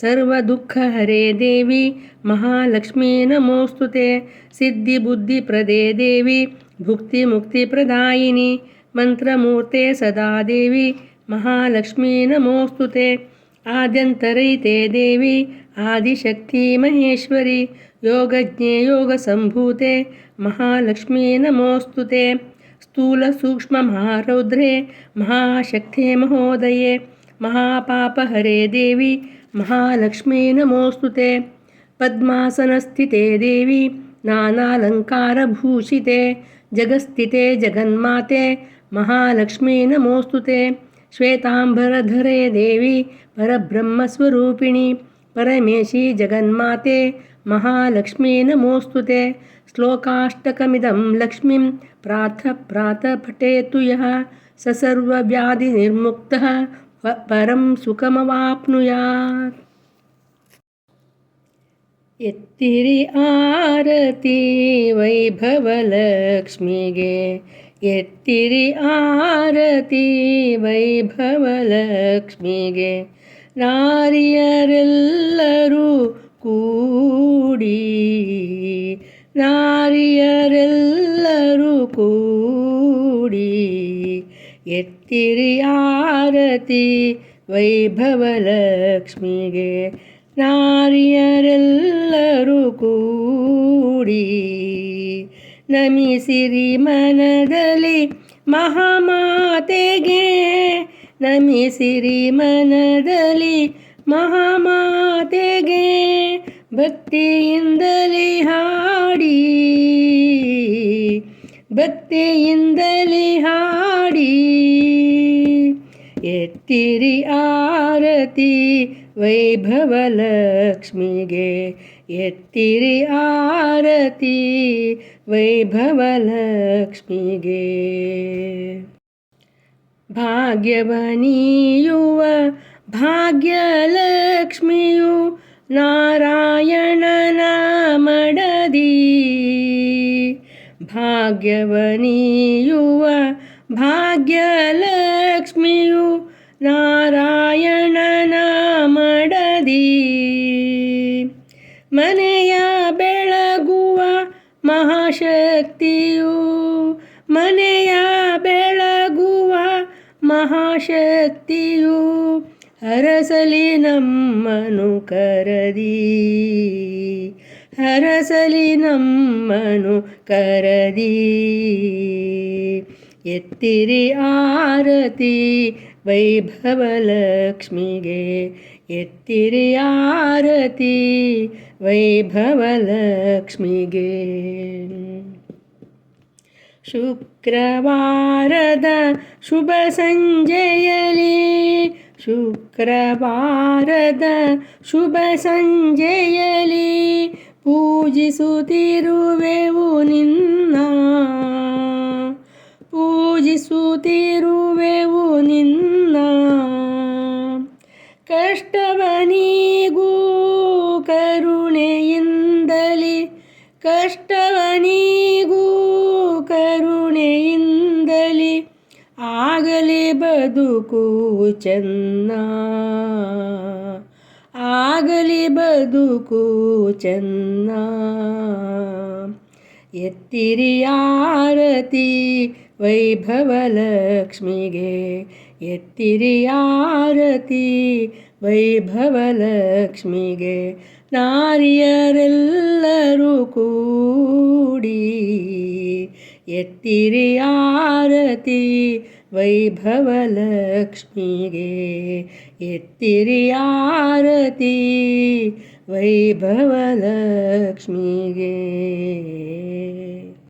सर्वदुःखहरे देवी, महालक्ष्मी नमोऽस्तु ते। सिद्धिबुद्धिप्रदे देवी, भुक्तिमुक्तिप्रदायिनि, मन्त्रमूर्ते सदा देवी, महालक्ष्मी नमोऽस्तु ते। आद्यन्तरैते देवी, आदिशक्ति महेश्वरि, योगज्ञे योगसम्भूते, महालक्ष्मी नमोऽस्तु ते। स्थूलसूक्ष्ममहारौद्रे महाशक्ते महोदये महापापहरे देवी महालक्ष्मी नमोऽस्तु ते। पद्मासनस्थिते देवी, नानालङ्कारभूषिते। जगस्थिते जगन्माते, महालक्ष्मी नमोऽस्तु ते। श्वेताम्बरधरे देवी, परब्रह्मस्वरूपिणि, परमेशी जगन्माते, महालक्ष्मी नमोऽस्तु ते। श्लोकाष्टकमिदं लक्ष्मीं प्रातः प्रातः पठेतु यः। स सर्वव्याधिनिर्मुक्तः। ಪರಂ ಸುಖಮವಾಪ್ನುಯಾತ್. ಎತ್ತಿರಿ ಆರತಿ ವೈಭವಲಕ್ಷ್ಮಿಗೆ ಎತ್ತಿರಿ ಆರತಿ ವೈಭವಲಕ್ಷ್ಮಿಗೆ ನಾರಿಯರೆಲ್ಲರೂ ಕೂಡಿ ನಾರಿಯರೆಲ್ಲರೂ ಕೂಡಿ. ಎತ್ತಿರಿ ಆರತಿ ವೈಭವಲಕ್ಷ್ಮಿಗೆ ನಾರಿಯರೆಲ್ಲರೂ ಕೂಡಿ ನಮಿಸಿರಿ ಮನದಲ್ಲಿ ಮಹಾಮಾತೆಗೆ ನಮಿಸಿರಿ ಮನದಲ್ಲಿ ಮಹಾಮಾತೆಗೆ ಭಕ್ತಿಯಿಂದಲೇ ಹಾಡಿ ಭಕ್ತಿಯಿಂದಲೇ ಆರತಿ ವೈಭವಲಕ್ಷ್ಮಿಗೆ ಎತ್ತಿರಿ ಆರತಿ ವೈಭವಲಕ್ಷ್ಮಿಗೆ ಭಾಗ್ಯವನೀಯುವ ಭಾಗ್ಯಲಕ್ಷ್ಮಿಯು ನಾರಾಯಣನ ಮಡದಿ ಭಾಗ್ಯವನೀಯುವ ಭಾಗ್ಯಲಕ್ಷ್ಮಿಯು ನಾರಾಯಣನ ಮಹಾಶಕ್ತಿಯು ಮನೆಯ ಬೆಳಗುವ ಮಹಾಶಕ್ತಿಯು ಹರಸಲಿ ನಮ್ಮನು ಕರದಿ. ಹರಸಲಿ ನಮ್ಮನು ಕರದಿ. ಎತ್ತಿರಿ ಆರತಿ ವೈಭವಲಕ್ಷ್ಮಿಗೆ ಎತ್ತಿರಿ ಆರತಿ ವೈಭವಲಕ್ಷ್ಮಿಗೆ. ಶುಕ್ರವಾರದ ಶುಭ ಸಂಜೆಯಲಿ ಶುಕ್ರವಾರದ ಶುಭ ಸಂಜೆಯಲಿ ಪೂಜಿಸುತ್ತಿರುವೆವು ನಿನ್ನ ಪೂಜಿಸುತ್ತಿರುವೆವು ನಿನ್ನ. ಕಷ್ಟವನಿಗೂ ಕರುಣೆಯಿಂದಲಿ ಕಷ್ಟವನಿಗೂ ಕರುಣೆಯಿಂದಲಿ ಆಗಲಿ ಬದುಕು ಚೆನ್ನ, ಆಗಲಿ ಬದುಕು ಚೆನ್ನ. ಎತ್ತಿರಿ ಆರತಿ ವೈಭವಲಕ್ಷ್ಮಿಗೆ, ಎತ್ತಿರಿ ಆರತಿ ವೈಭವಲಕ್ಷ್ಮಿಗೆ ನಾರಿಯರೆಲ್ಲರೂ ಕೂಡಿ ಎತ್ತಿರಿ ಆರತಿ ವೈಭವಲಕ್ಷ್ಮಿಗೆ ಎತ್ತಿರಿ ಆರತಿ ವೈಭವಲಕ್ಷ್ಮಿಗೆ.